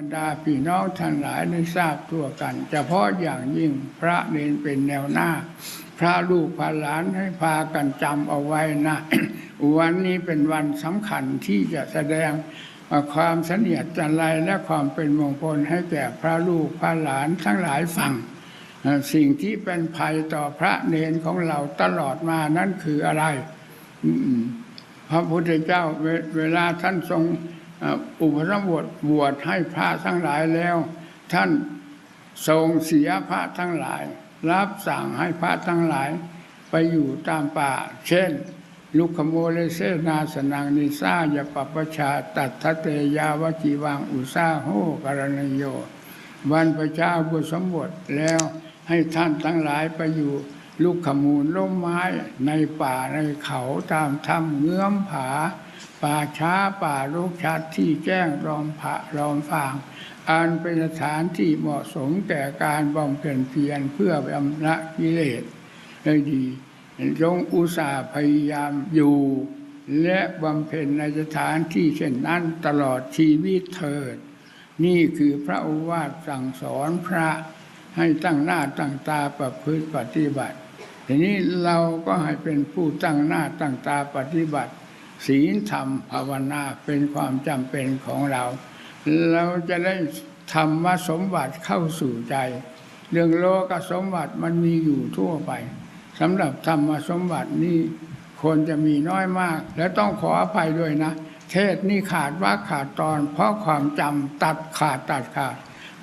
บรรดาพี่น้องทั้งหลายได้ทราบทั่วกันเฉพาะอย่างยิ่งพระเนนเป็นแนวหน้า พระลูกพระหลานให้พากันจำเอาไว้นะ วันนี้เป็นวันสำคัญที่จะแสดงความเสนียดจันไรและความเป็นมงคลให้แก่พระลูกพระหลานทั้งหลายฟังสิ่งที่เป็นภัยต่อพระเนนของเราตลอดมานั่นคืออะไร พระพุทธเจ้าเวเวลาท่านทรง อุปสมบทบวชให้พระทั้งหลายแล้ว ท่านทรงเสียพระทั้งหลาย รับสั่งให้พระทั้งหลาย ไปอยู่ตามป่า เช่น ลุคโมเลเสนาสนังนิสายาปปปชาตัทเตยาวจีวังอุสาโหกรณโยวันพระเจ้าบุสมบทแล้วให้ท่านทั้งหลายไปอยู่ลูกขมูลร่มไม้ในป่าในเขาตามถ้ำเงื้อมผา ป่าช้าป่าลูกชัดที่แจ้งรอมผะรอมฟางอันเป็นสถานที่เหมาะสมแก่การบำเพ็ญเพียรเพื่อบำระกิเลสได้ดีจงอุตส่าห์พยายามอยู่ และบำเพ็ญในสถานที่เช่นนั้นตลอดชีวิตเถิด นี่คือพระโอวาทสั่งสอนพระให้ตั้งหน้าตั้งตาประพฤติปฏิบัติ ทีนี้เราก็ให้เป็นผู้ตั้งหน้าตั้งตาปฏิบัติ ศีลธรรมภาวนาเป็นความจำเป็นของเรา เราจะได้ธรรมสมบัติเข้าสู่ใจ เรื่องโลกสมบัติมันมีอยู่ทั่วไปสำหรับธรรมสมบัตินี่คนจะมีน้อยมาก และต้องขออภัยด้วยนะ เทศนี่ขาดว่าขาดตอน เพราะความจำตัดขาดตัดขาด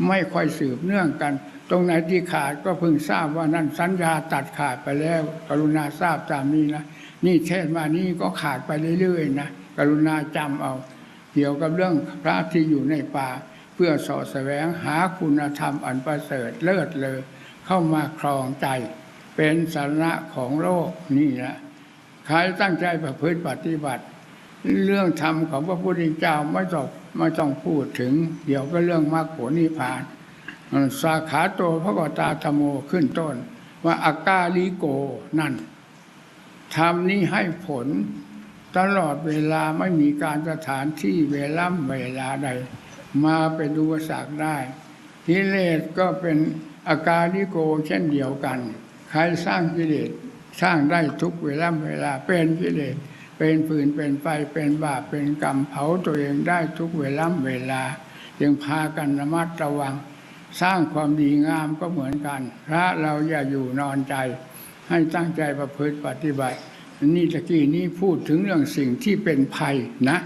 ไม่ค่อยสืบเนื่องกัน ตรงไหนที่ขาดก็เพิ่งทราบว่านั่นสัญญาตัดขาดไปแล้ว กรุณาทราบตามนี้นะ นี่เทศมานี่ก็ขาดไปเรื่อยๆนะกรุณาจำเอา เกี่ยวกับเรื่องพระที่อยู่ในป่า เพื่อสอดแสวงหาคุณธรรมอันประเสริฐเลิศเลอเข้ามาครองใจ เป็นสาระของโลกนี่แหละใครตั้งใจประพฤติปฏิบัติ เรื่องธรรมของพระพุทธเจ้าไม่ต้องไม่ต้องพูดถึง เดี๋ยวก็เรื่องมรรคผลนิพพานสาขาโตพระกตาธรรมโมขึ้นต้น ว่าอากาลิโกนั่น ธรรมนี้ให้ผลตลอดเวลาไม่มีการสถานที่เวล่ำเวลาใด มาเป็นอุปสรรคได้กิเลสก็เป็นอาการลิโกเช่นเดียวกัน ใครสร้างกิเลสสร้างได้ทุกเวลาเวลาเป็นกิเลสเป็นฟืนเป็นไฟเป็นบาปเป็นกรรมเผาตัวเองได้ทุกเวลาเวลา จึงพากันระมัดระวัง สร้างความดีงามก็เหมือนกัน พระเราอย่าอยู่นอนใจ ให้ตั้งใจประพฤติปฏิบัติ นี่ตะกี้นี้พูดถึงเรื่องสิ่งที่เป็นภัยนะ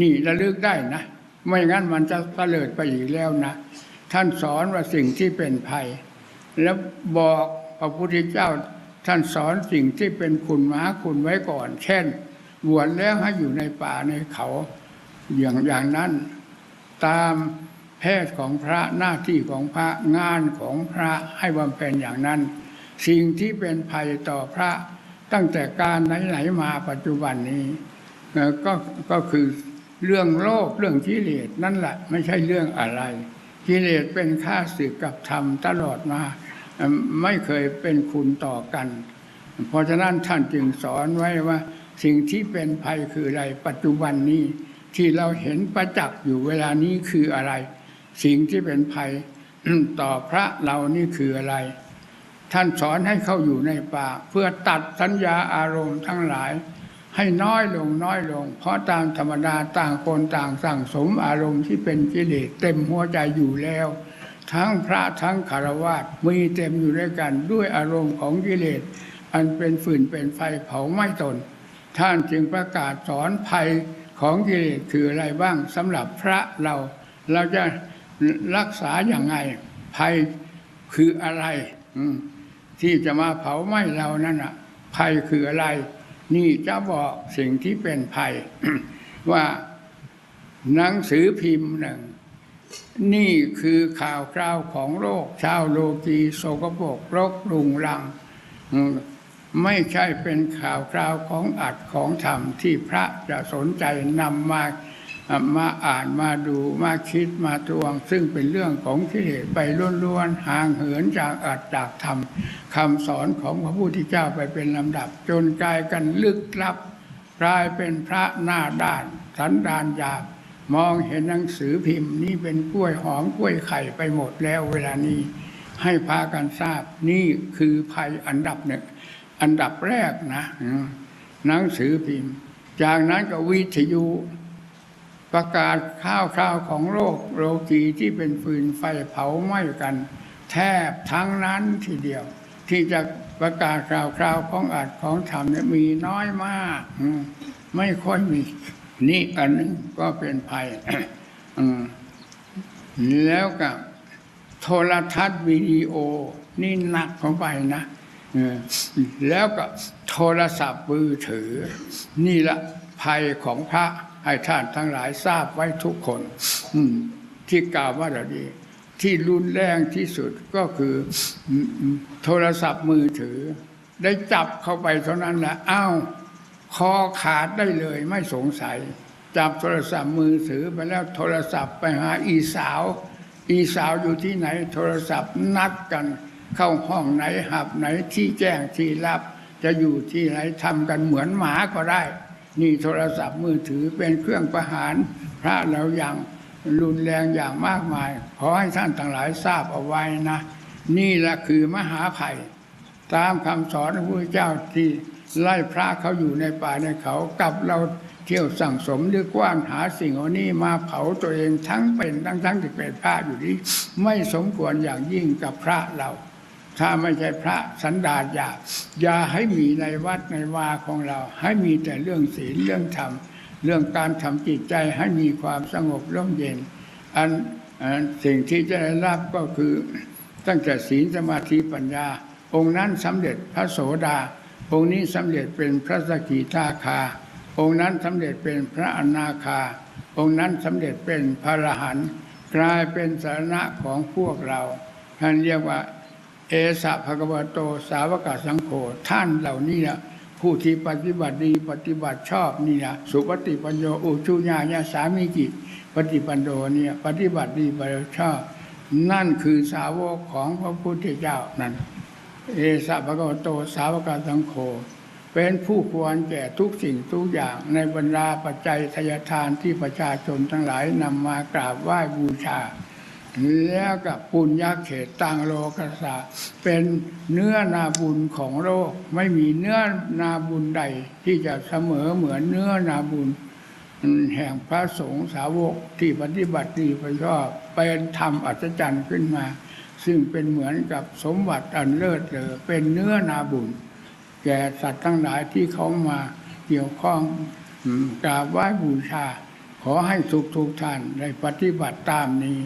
นี่ระลึกได้นะ ไม่งั้นมันจะตะเลิดไปอีกแล้วนะ ท่านสอนว่าสิ่งที่เป็นภัย แล้วบอกพระพุทธเจ้าท่านสอนสิ่งที่เป็นคุณม้าคุณไว้ก่อน เช่น บวชแล้วให้อยู่ในป่าในเขา อย่างอย่างนั้น ตามแพทย์ของพระหน้าที่ของพระงานของพระให้บำเพ็ญอย่างนั้น สิ่งที่เป็นภัยต่อพระตั้งแต่การไหนๆมาปัจจุบันนี้ก็ก็คือเรื่องโลภเรื่องกิเลสนั่นแหละไม่ใช่เรื่องอะไรกิเลสเป็นข้าศึกกับธรรมตลอดมาไม่เคยเป็นคุณต่อกัน เพราะฉะนั้นท่านจึงสอนไว้ว่า สิ่งที่เป็นภัยคืออะไร ปัจจุบันนี้ที่เราเห็นประจักษ์อยู่เวลานี้คืออะไร สิ่งที่เป็นภัยต่อพระเรานี่คืออะไร ท่านสอนให้เข้าอยู่ในป่า เพื่อตัดสัญญาอารมณ์ทั้งหลาย ให้น้อยลงน้อยลง เพราะตามธรรมดาต่างคนต่างสั่งสมอารมณ์ที่เป็นกิเลสเต็มหัวใจอยู่แล้ว ทั้งพระทั้งคารวะมีเต็มอยู่ด้วยกันด้วยอารมณ์ของกิเลสอันเป็นฝืนเป็นไฟเผาไหม้ตน ท่านจึงประกาศสอนภัยของกิเลสคืออะไรบ้างสำหรับพระเรา เราจะรักษาอย่างไงภัยคืออะไร อืม ที่จะมาเผาไหม้เรานั่นอะภัยคืออะไร นี่จะบอกสิ่งที่เป็นภัย ว่าหนังสือพิมพ์หนึ่ง นี่คือข่าวคราวของโลก ชาวโลกีโสกปกรกรุงรัง ไม่ใช่เป็นข่าวคราวของอัดของธรรมที่พระจะสนใจนำมา มาอ่านมาดูมาคิดมาตวง ซึ่งเป็นเรื่องของกิเลสไปล้วนๆห่างเหินจากอัดจากธรรมคำสอนของพระพุทธเจ้าไปเป็นลำดับ จนกลายกันลึกลับกลายเป็นพระหน้าด้าน สันดานหยาบมองเห็นหนังสือพิมพ์ นี่เป็นกล้วยหอมกล้วยไข่ไปหมดแล้วเวลานี้ ให้พากันทราบนี่คือภัยอันดับหนึ่งอันดับแรกนะหนังสือพิมพ์ จากนั้นก็วิทยุ ประกาศข้าวข้าวของโลกโลกีที่เป็นฟืนไฟเผาไหม้กัน แทบทั้งนั้นทีเดียว ที่จะประกาศข่าวคราวของอัดของทำเนี่ยมีน้อยมากไม่ค่อยมี นี่อันหนึงก็เป็นภัยแล้วกับโทรทัศน์วิดีโอ นี่หนักเข้าไปนะแล้วก็โทรศัพท์มือถือ นี่ละภัยของพระ ให้ท่านทั้งหลายทราบไว้ทุกคน อืที่กล่าวว่าเราดี ที่รุนแรงที่สุดก็คือโทรศัพท์มือถือ ได้จับเข้าไปเท่านั้นแหละอ้าวคอขาดได้เลยไม่สงสัย จับโทรศัพท์มือถือไปแล้วโทรศัพท์ไปหาอีสาว อีสาวอยู่ที่ไหน โทรศัพท์นัดกัน เข้าห้องไหนหับไหนที่แจ้งที่รับ จะอยู่ที่ไหนทำกันเหมือนหมาก็ได้ นี่โทรศัพท์มือถือเป็นเครื่องประหารพระเราอย่างรุนแรงอย่างมากมาย ขอให้ท่านทั้งหลายทราบเอาไว้นะ นี่แหละคือมหาภัย ตามคำสอนของพระเจ้าที่ไล่พระเขาอยู่ในป่าในเขากับเราเที่ยวสั่งสมหรือกว้านหาสิ่งเหล่านี้มาเผาตัวเองทั้งเป็นทั้งทั้งที่เป็นพระอยู่นี้ ไม่สมควรอย่างยิ่งกับพระเรา ถ้าไม่ใช่พระสันดานอย่าอย่าให้มีในวัดในวาของเรา ให้มีแต่เรื่องศีลเรื่องธรรม เรื่องการทำจิตใจให้มีความสงบร่มเย็นอันอันสิ่งที่จะได้รับก็คือตั้งแต่ศีลสมาธิปัญญา องค์นั้นสำเร็จพระโสดา องค์นี้สำเร็จเป็นพระสกิทาคา องค์นั้นสำเร็จเป็นพระอนาคา องค์นั้นสำเร็จเป็นพระอรหันต์กลายเป็นสาระของพวกเราท่านเรียกว่า เอสะภะคะวโต สาวกสังโฆท่านเหล่านี้นะผู้ที่ปฏิบัติดีปฏิบัติชอบนี่นะสุปฏิปัญโยอุชุญาญาสามีจิตปฏิปันโดเนี่ยปฏิบัติดีปฏิบัติชอบ นั่นคือสาวกของพระพุทธเจ้านั่นเอสะภะคะวโตสาวกสังโฆเป็นผู้ควรแก่ทุกสิ่งทุกอย่างในบรรดาปัจจัยทายทานที่ประชาชนทั้งหลายนำมากราบไหว้บูชา แล้วกับปุญญาเขตตังโลกสาเป็นเนื้อนาบุญของโลก ไม่มีเนื้อนาบุญใดที่จะเสมอเหมือนเนื้อนาบุญ แห่งพระสงฆ์สาวกที่ปฏิบัติดีไปชอบเป็นธรรมอัศจรรย์ขึ้นมา ซึ่งเป็นเหมือนกับสมบัติอันเลิศเลอเป็นเนื้อนาบุญ แก่สัตว์ทั้งหลายที่เขามาเกี่ยวข้องกราบไหว้บูชา ขอให้ทุกทุกท่านได้ปฏิบัติตามนี้